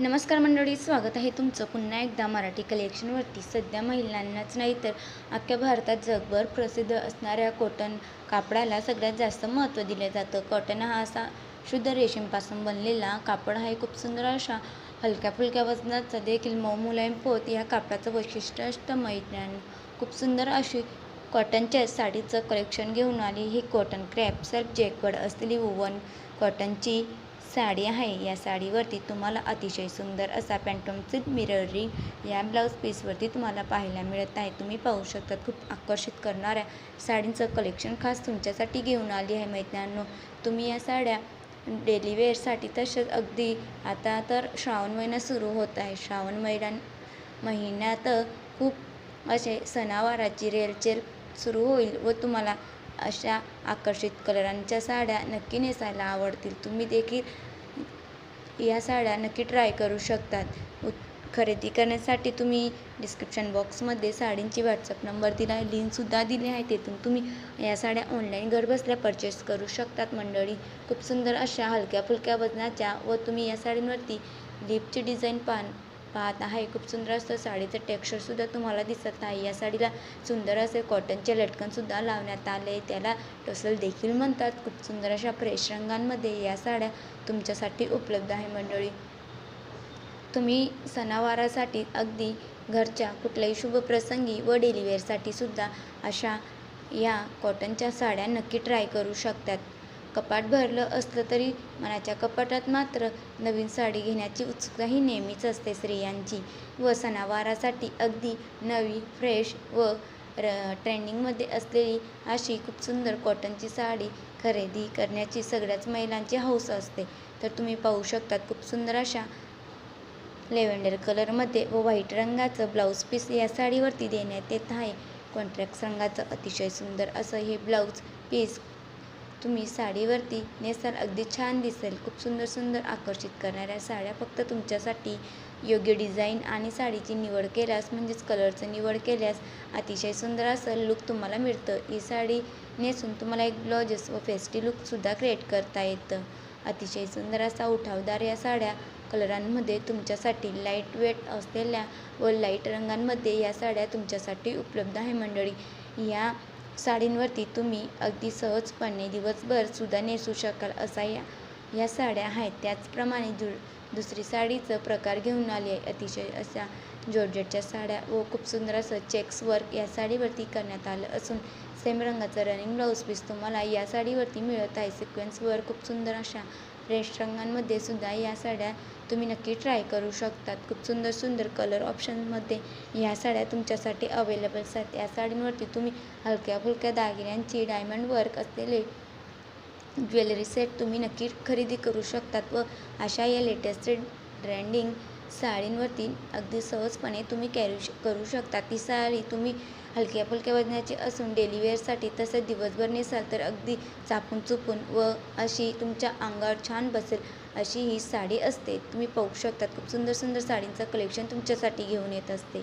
नमस्कार मंडळी स्वागत आहे तुमचं पुन्हा एकदा मराठी कलेक्शनवरती सध्या महिलांनाच नाही तर अख्ख्या भारतात जगभर प्रसिद्ध असणाऱ्या कॉटन कापडाला सगळ्यात जास्त महत्त्व दिलं जातं. कॉटन हा असा शुद्ध रेशीमपासून बनलेला कापड हा खूप सुंदर अशा हलक्या फुलक्या वजनाचा देखील मऊ मुलायम पोत या कापडाचं वैशिष्ट्य असतं मैत्रिणी खूप सुंदर अशी कॉटनच्या साडीचं कलेक्शन घेऊन आली. ही कॉटन क्रॅप सेल्फ जॅकवर्ड असलेली वुवन कॉटनची साडी आहे. या साडीवरती तुम्हाला अतिशय सुंदर असा पॅन्टोमचे मिररिंग या ब्लाऊज पीसवरती तुम्हाला पाहायला मिळत आहे. तुम्ही पाहू शकता खूप आकर्षित करणाऱ्या साडींचं कलेक्शन खास तुमच्यासाठी घेऊन आली आहे मैत्रिणांनो. तुम्ही या साड्या डेली वेअरसाठी तसेच अगदी आता तर श्रावण महिना सुरू होत आहे. श्रावण महिन्या महिन्यात खूप असे सणावाराची रेलचेल सुरू होईल व तुम्हाला अशा आकर्षित कलरांच्या साड्या नक्की नेसायला आवडतील. तुम्ही देखील या साड्या नक्की ट्राय करू शकतात. खरेदी करण्यासाठी तुम्ही डिस्क्रिप्शन बॉक्समध्ये साडींची व्हॉट्सअप नंबर दिला आहे लिंकसुद्धा दिली आहे तेथून. तुम्ही या साड्या ऑनलाईन घरबसल्या परचेस करू शकतात मंडळी. खूप सुंदर अशा हलक्या फुलक्या वजनाच्या व तुम्ही या साडींवरती लिपची डिझाईन पान पाहत आहे. खूप सुंदर असं साडीचं टेक्स्चरसुद्धा तुम्हाला दिसत आहे या साडीला सुंदर असे कॉटनचे लटकनसुद्धा लावण्यात आले. त्याला टसल देखील म्हणतात. खूप सुंदर अशा फ्रेश रंगांमध्ये या साड्या तुमच्यासाठी उपलब्ध आहे मंडळी. तुम्ही सणावारासाठी अगदी घरच्या कुठल्याही शुभप्रसंगी व डेलीवेअरसाठी सुद्धा अशा या कॉटनच्या साड्या नक्की ट्राय करू शकतात. कपाट भरलं असलं तरी मनाच्या कपाटात मात्र नवीन साडी घेण्याची उत्सुकता ही नेहमीच असते स्त्रियांची. व सणावारासाठी अगदी नवी फ्रेश व र ट्रेंडिंगमध्ये असलेली अशी खूप सुंदर कॉटनची साडी खरेदी करण्याची सगळ्याच महिलांची हौस असते. तर तुम्ही पाहू शकतात खूप सुंदर अशा लेव्हेंडर कलरमध्ये व व्हाईट रंगाचं ब्लाऊज पीस या साडीवरती देण्यात येत आहे. कॉन्ट्रॅक्ट रंगाचं अतिशय सुंदर असं हे ब्लाऊज पीस तुम्ही साडीवरती नेसाल अगदी छान दिसेल. खूप सुंदर सुंदर आकर्षित करणाऱ्या साड्या फक्त तुमच्यासाठी योग्य डिझाईन आणि साडीची निवड केल्यास म्हणजेच कलरचं निवड केल्यास अतिशय सुंदर असं लुक तुम्हाला मिळतं. ही साडी नेसून तुम्हाला एक ब्लाउजेस व फेस्टी लुकसुद्धा क्रिएट करता येतं. अतिशय सुंदर असा उठावदार या साड्या कलरांमध्ये तुमच्यासाठी लाइट वेट असलेल्या व लाइट रंगांमध्ये या साड्या तुमच्यासाठी उपलब्ध आहे मंडळी. या साडींवरती तुम्ही अगदी सहजपणे दिवसभर सुद्धा नेसू शकाल असा या या साड्या आहेत. त्याचप्रमाणे दु दुसरी साडीचं प्रकार घेऊन आली आहे. अतिशय अशा जॉर्जेटच्या साड्या व खूप सुंदर असं चेक्स वर्क या साडीवरती करण्यात आलं असून सेम रंगाचं रनिंग ब्लाऊज पीस तुम्हाला या साडीवरती मिळत आहे. सिक्वेन्सवर खूप सुंदर अशा फ्रेश सुद्धा या साड्या तुम्ही नक्की ट्राय करू शकतात. खूप सुंदर सुंदर कलर ऑप्शनमध्ये या साड्या तुमच्यासाठी अवेलेबल आहेत या साडींवरती तुम्ही हलक्या फुलक्या दागिन्यांची डायमंड वर्क असलेले ज्वेलरी सेट तुम्ही नक्की खरेदी करू शकतात व अशा या लेटेस्ट ट्रेंडिंग साडींवरती अगदी सहजपणे तुम्ही कॅरू श करू शकता. ती साडी तुम्ही हलक्या फुलक्या वजनाची असून डेलिवेअरसाठी तसं तसंच दिवसभर नेसाल तर अगदी चापून चुपून व अशी तुमच्या अंगावर छान बसेल अशी ही साडी असते. तुम्ही पाहू शकतात खूप सुंदर सुंदर साडींचं कलेक्शन तुमच्यासाठी घेऊन येत असते.